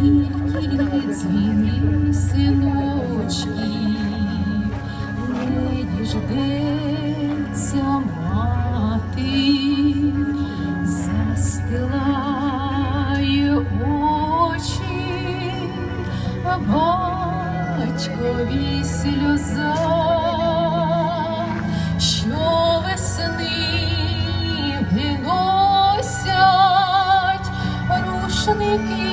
тільки дзвіни, мати, застилає очі, батькові сльоза, що весни виносять рушники.